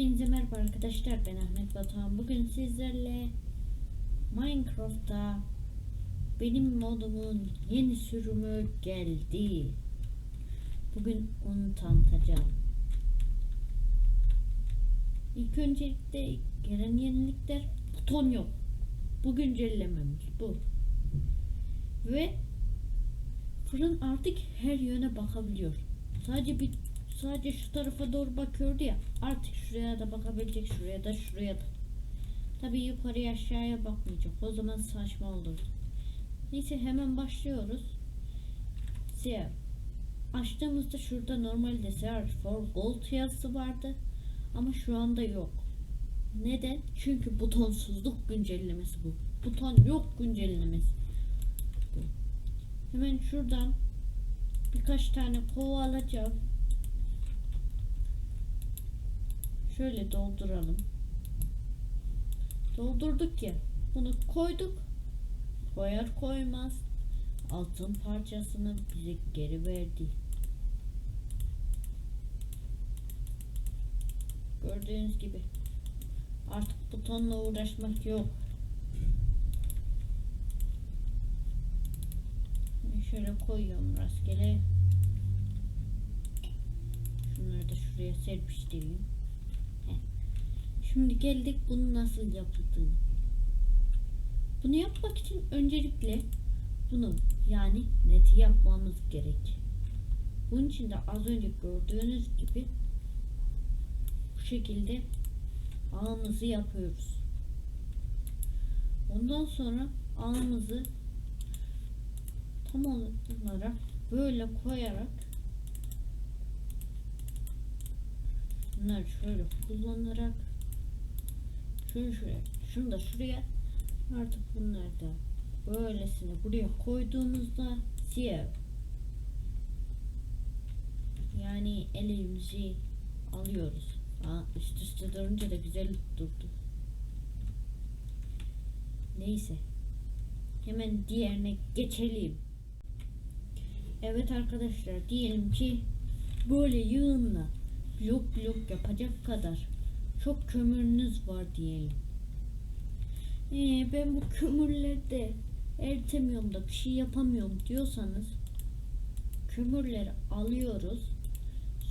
Hepinize merhaba arkadaşlar ben Ahmet Batuhan. Bugün sizlerle Minecraft'ta benim modumun yeni sürümü geldi. Bugün onu tanıtacağım. İlk öncelikle gelen yenilikler buton yok. Bu güncellememiz bu. Ve fırın artık her yöne bakabiliyor. Sadece bir sadece şu tarafa doğru bakıyordu ya artık şuraya da bakabilecek şuraya da şuraya da. Tabi yukarıya aşağıya bakmayacak. O zaman saçma olur neyse hemen başlıyoruz. Siyah açtığımızda şurada normalde search for gold yazısı vardı ama şu anda yok. Neden? Çünkü butonsuzluk güncellemesi bu. Buton yok güncellemesi. Bu hemen şuradan birkaç tane kova alacağım Şöyle dolduralım. Doldurduk ya. Bunu koyduk. Koyar koymaz altın parçasını bize geri verdi. Gördüğünüz gibi artık butonla uğraşmak yok. Şöyle koyuyorum rastgele. Şunları da şuraya serpiştireyim. Şimdi geldik bunu nasıl yapıldığını. Bunu yapmak için öncelikle bunu yani neti yapmamız gerek. Bunun için de az önce gördüğünüz gibi bu şekilde ağımızı yapıyoruz. Ondan sonra ağımızı tam olarak böyle koyarak bunları şöyle kullanarak şunu şuraya, şunu da şuraya artık bunları da böylesine buraya koyduğumuzda siyah yani elimizi alıyoruz. Aa, üst üste durunca da güzel durdu. Neyse. Hemen diğerine geçelim. Evet arkadaşlar diyelim ki böyle yığınla blok blok yapacak kadar çok kömürünüz var diyelim. Ee, ben bu kömürlerde eritemiyorum da bir şey yapamıyorum diyorsanız kömürleri alıyoruz.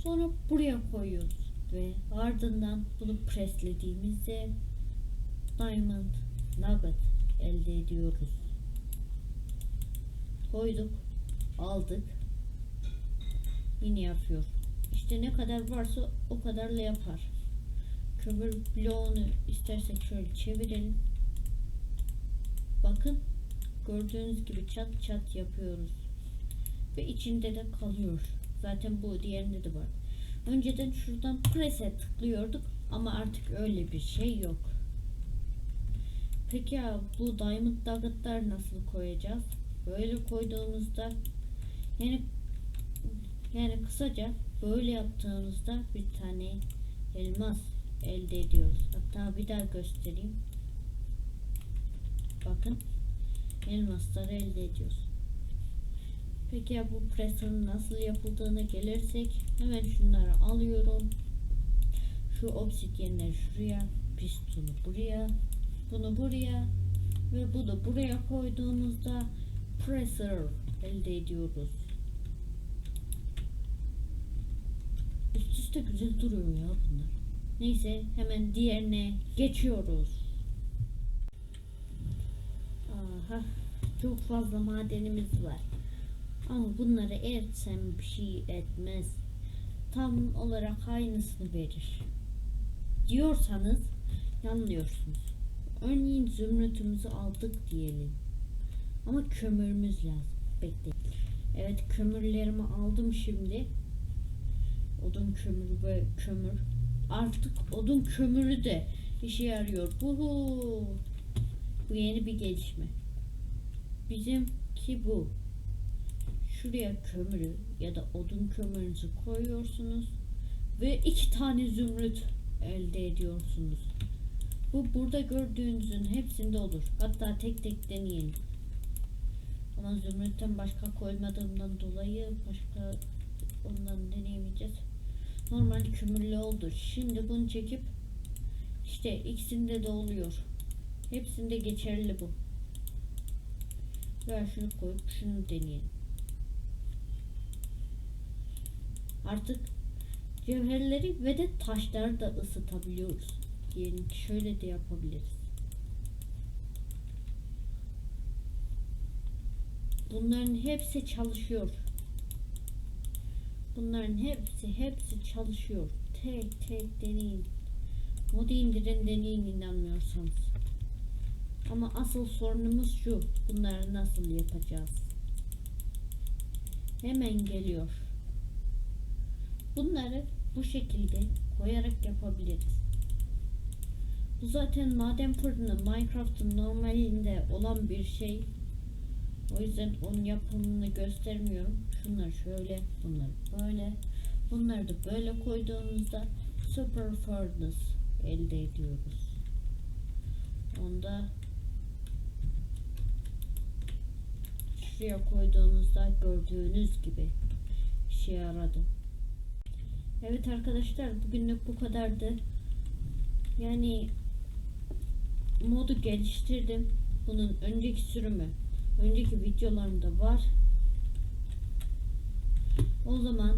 Sonra buraya koyuyoruz ve ardından bunu preslediğimizde diamond nugget elde ediyoruz. Koyduk, aldık. Yine yapıyor. İşte ne kadar varsa o kadarla yapar kömür bloğunu istersek şöyle çevirelim. Bakın gördüğünüz gibi çat çat yapıyoruz. Ve içinde de kalıyor. Zaten bu diğerinde de var. Önceden şuradan prese tıklıyorduk ama artık öyle bir şey yok. Peki ya bu diamond nuggetlar nasıl koyacağız? Böyle koyduğumuzda yani yani kısaca böyle yaptığımızda bir tane elmas elde ediyoruz. Hatta bir daha göstereyim. Bakın elmasları elde ediyoruz. Peki ya bu presın nasıl yapıldığına gelirsek hemen şunları alıyorum. Şu obsidyenleri şuraya, pistonu buraya, bunu buraya ve bu da buraya koyduğumuzda presser elde ediyoruz. Üst üste güzel duruyor ya bunlar. Neyse hemen diğerine geçiyoruz. Aha çok fazla madenimiz var. Ama bunları eritsem bir şey etmez. Tam olarak aynısını verir. Diyorsanız yanılıyorsunuz. Örneğin zümrütümüzü aldık diyelim. Ama kömürümüz lazım. Bekleyin. Evet kömürlerimi aldım şimdi. Odun kömürü ve kömür artık odun kömürü de işe yarıyor. Uhu. Bu yeni bir gelişme. Bizimki bu. Şuraya kömürü ya da odun kömürünüzü koyuyorsunuz ve iki tane zümrüt elde ediyorsunuz. Bu burada gördüğünüzün hepsinde olur. Hatta tek tek deneyin. Ama zümrütten başka koymadığımdan dolayı başka ondan deneyemeyeceğiz normal kömürlü oldu. Şimdi bunu çekip İşte ikisinde de oluyor. Hepsinde geçerli bu. Ver şunu koyup şunu deneyelim. Artık cevherleri ve de taşları da ısıtabiliyoruz. Diyelim ki şöyle de yapabiliriz. Bunların hepsi çalışıyor. Bunların hepsi hepsi çalışıyor. Tek tek deneyin. Modu indirin deneyin inanmıyorsanız. Ama asıl sorunumuz şu. Bunları nasıl yapacağız? Hemen geliyor. Bunları bu şekilde koyarak yapabiliriz. Bu zaten maden fırını Minecraft'ın normalinde olan bir şey. O yüzden onun yapımını göstermiyorum. Şunları şöyle, bunları böyle. Bunları da böyle koyduğumuzda Super Furnace elde ediyoruz. Onda şuraya koyduğumuzda gördüğünüz gibi işe yaradı. Evet arkadaşlar bugünlük bu kadardı. Yani modu geliştirdim. Bunun önceki sürümü önceki videolarımda var. O zaman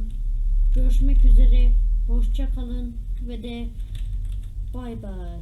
görüşmek üzere. Hoşça kalın ve de bay bay.